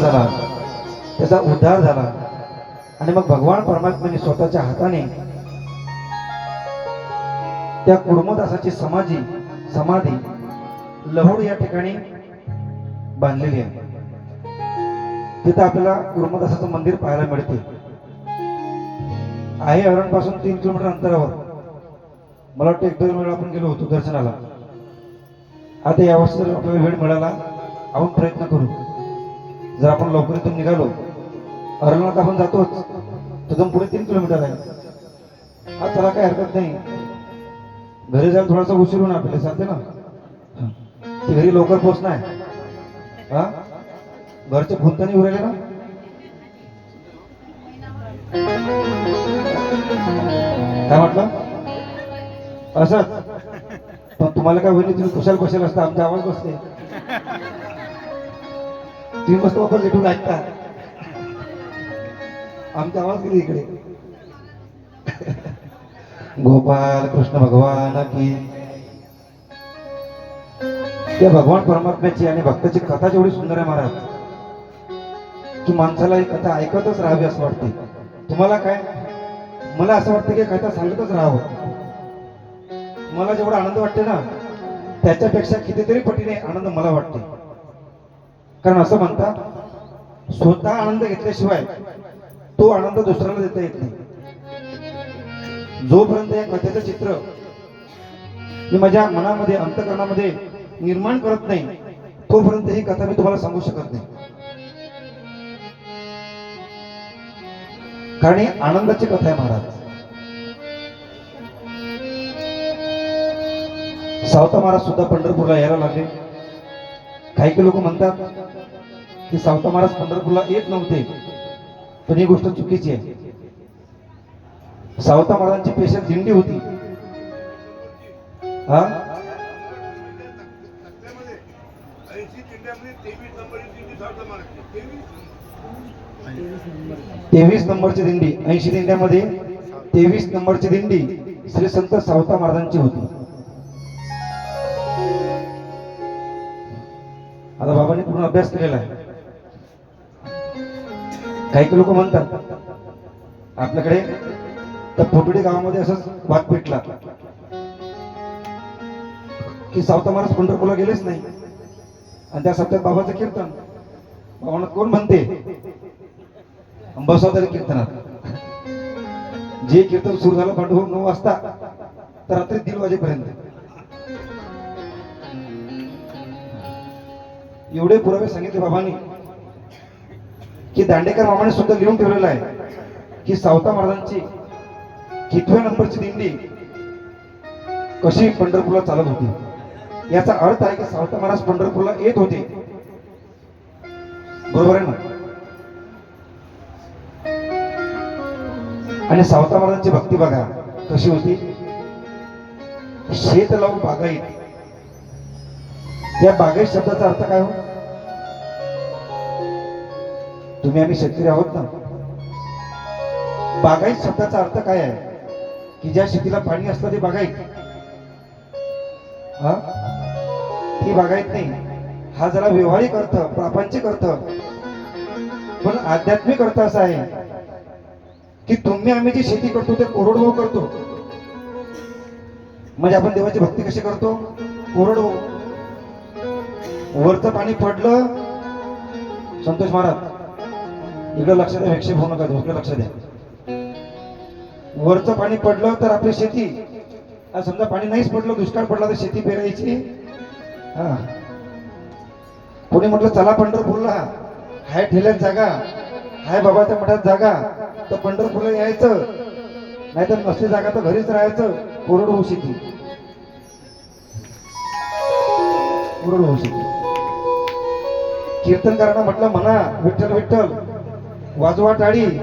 झाला. त्याचा उद्धार झाला. आणि मग भगवान परमात्म्याने स्वतःच्या हाताने त्या कुर्मदासाची समाधी समाधी लहोड या ठिकाणी बांधलेली आहे. तिथं आपल्याला कुर्मदासाचं मंदिर पाहायला मिळते. आहे अरणपासून तीन किलोमीटर अंतरावर. मला वाटतं एक दोन वेळा आपण गेलो होतो दर्शनाला. आता यावर्षी जर आपल्याला वेळ मिळाला. आपण प्रयत्न करू. जर आपण लवकर इथून निघालो अरणात आपण जातोच तिथून पुढे तीन किलोमीटर आहे. हा चला काही हरकत नाही. घरी जायला थोडासा उशीर होणार आपल्याला चालते ना. हं. घरी लवकर पोहोचणार. हा? घरचे फुंतानी उरले ना? काय म्हटलं? असंच. पण तुम्हाला काय होईल तुम्ही कुशाल कुशाल असता आमचा आवाज बसते तुम्ही मस्त वापर लिटून ऐकता. आमचा आवाज किती इकडे. गोपाल कृष्ण भगवान की. त्या भगवान परमात्म्याची आणि भक्ताची कथा जेवढी सुंदर आहे महाराज की माणसाला ही कथा ऐकतच राहावी असं वाटते. तुम्हाला काय? मला असं वाटतं की कथा सांगतच राहावं. मला जेवढा आनंद वाटते ना त्याच्यापेक्षा कितीतरी पटीने आनंद मला वाटते. कारण असं म्हणतात स्वतः आनंद घेतल्याशिवाय तो आनंद दुसऱ्याला देता येत नाही. जोपर्यंत या कथेचं चित्र मी माझ्या मनामध्ये अंतकरणामध्ये निर्माण करत नाही तोपर्यंत ही कथा मी तुम्हाला सांगू शकत नाही. कारण ही आनंदाची कथा आहे महाराज. सावता महाराज सुद्धा पंढरपूरला यायला लागले. काही काही लोक म्हणतात की सावता महाराज पंढरपूरला येत नव्हते पण ही गोष्ट चुकीची आहे. सावता महाराजांची पेशंट दिंडी होती. हा? तेवीस नंबरची दिंडी ऐंशी दिंड्यामध्ये तेवीस नंबरची दिंडी श्री संत सावता महाराजांची होती. आता बाबांनी पूर्ण अभ्यास केलेला आहे. काही लोक म्हणतात आपल्याकडे तर फोटोडी गावामध्ये असंच वाद पेटला. की सावता महाराज पंढरपूरला गेलेच नाही. आणि त्या सप्त्यात बाबाचं कीर्तन. बाबांना कोण म्हणते? अंबासावतारी कीर्तनात. जे कीर्तन सुरू झालं पांडुभोग नऊ वाजता तर रात्री दीड वाजेपर्यंत. एवढे पुरावे सांगितले बाबांनी की दांडेकर मामाने सुद्धा लिहून ठेवलेलं आहे की सावता महाराजांची कितव्या नंबरची दिंडी कशी पंढरपूरला चालत होती. याचा अर्थ आहे की सावता महाराज पंढरपूरला येत होते. बरोबर आहे ना? आणि सावता महाराजांची भक्ती बघा कशी होती. शेत लावून बागाईत या बागायत शब्दाचा अर्थ काय हो? तुम्ही आम्ही शेतकरी आहोत ना? बागायत शब्दाचा अर्थ काय आहे? की ज्या शेतीला पाणी असतं ते बागायत. हा? ती बागायत नाही. हा जरा व्यवहारिक अर्थ प्रापंचिक अर्थ. पण आध्यात्मिक अर्थ असा आहे की तुम्ही आम्ही जी शेती करतो ते कोरडवाहू करतो. म्हणजे आपण देवाची भक्ती कशी करतो? कोरडवाहू. वरचं पाणी पडलं संतोष महाराज इकडं लक्ष द्या विक्षेप होऊ नका इकडे लक्ष द्या. वरचं पाणी पडलं तर आपली शेती समजा पाणी नाहीच पडलं दुष्काळ पडला तर शेती पेरायची. हा. कोणी म्हटलं चला पंढरपूरला. हाय ठेल्यात जागा. हाय बाबाच्या मठात जागा. तर पंढरपूरला यायचं. नाहीतर नसली जागा तर घरीच राहायचं. कोरडवाहू शेती. कोरडवाहू शेती. कीर्तन करायला म्हटलं म्हणा विठ्ठल विठ्ठल वाजवा टाळी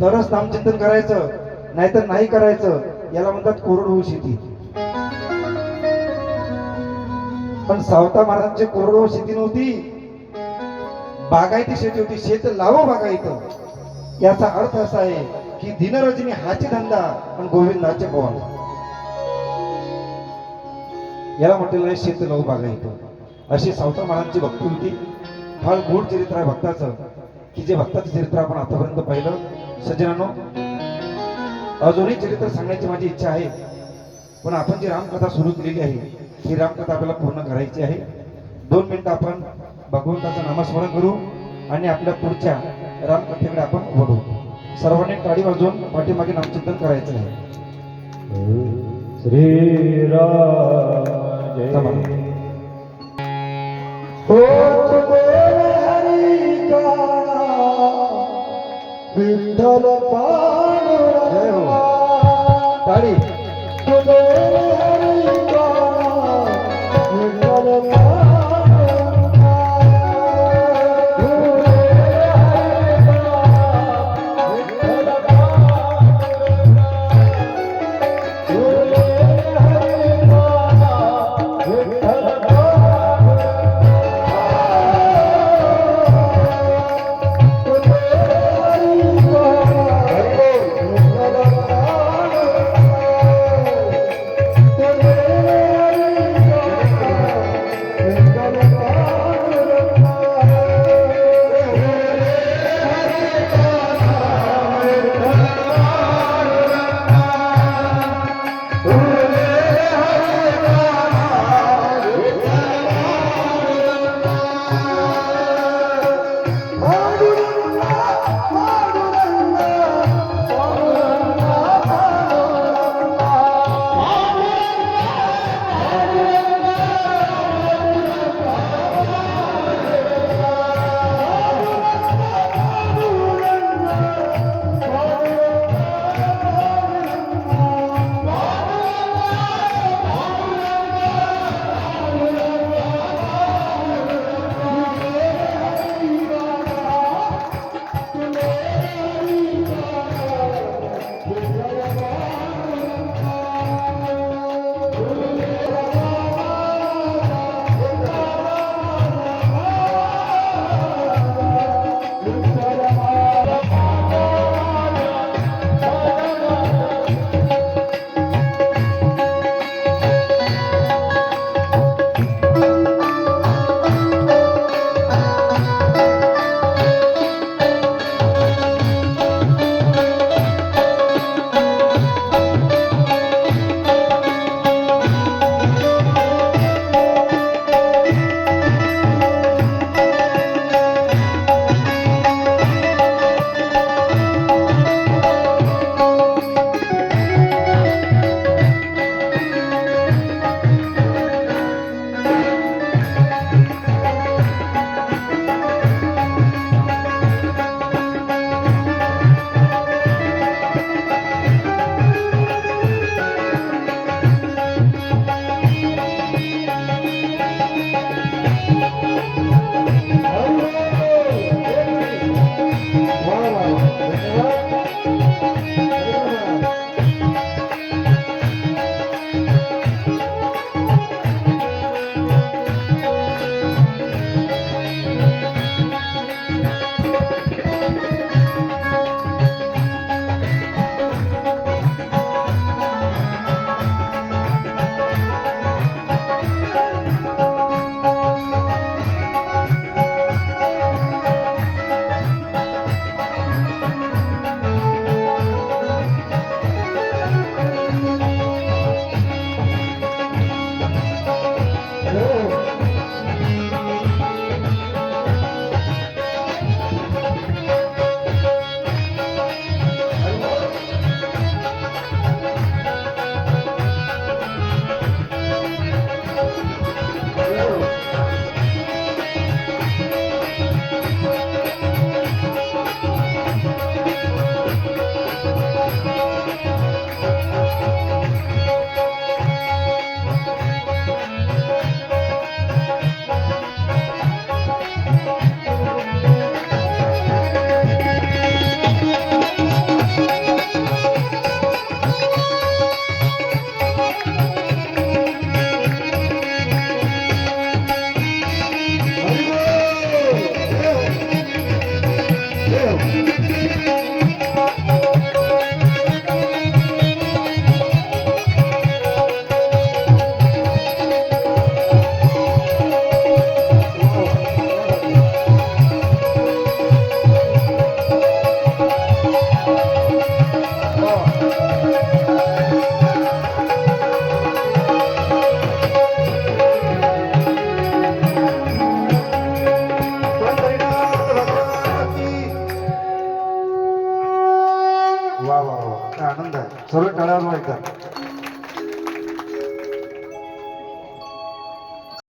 तरच नामचिंतन करायचं नाहीतर नाही करायचं याला म्हणतात कोरडवाहू शेती. पण सावता महाराजांची कोरडवाहू शेती नव्हती. बागायती शेती होती. शेत लावो बागायत. याचा अर्थ असा आहे की दिनरजनी हाची धंदा पण गोविंदाचे बोल. याला म्हटलेलं आहे शेत लावू बागायत. अशी सावता महाराजांची भक्ती होती. फार गोड चरित्र आहे भक्ताचं. की जे भक्ताचं चरित्र आपण आतापर्यंत पाहिलं. सज्जनानो अजूनही चरित्र सांगण्याची माझी इच्छा आहे. पण आपण जी रामकथा सुरू केलेली आहे ही रामकथा आपल्याला पूर्ण करायची आहे. दोन मिनिटं आपण भगवंताचं नामस्मरण करू आणि आपल्या पुढच्या रामकथेकडे आपण वळू. सर्वांनी टाळी वाजवून पाठीमागे नामचिंतन करायचं आहे. विठ्ठल जय. हो. पांडुरंगा टाळी बोल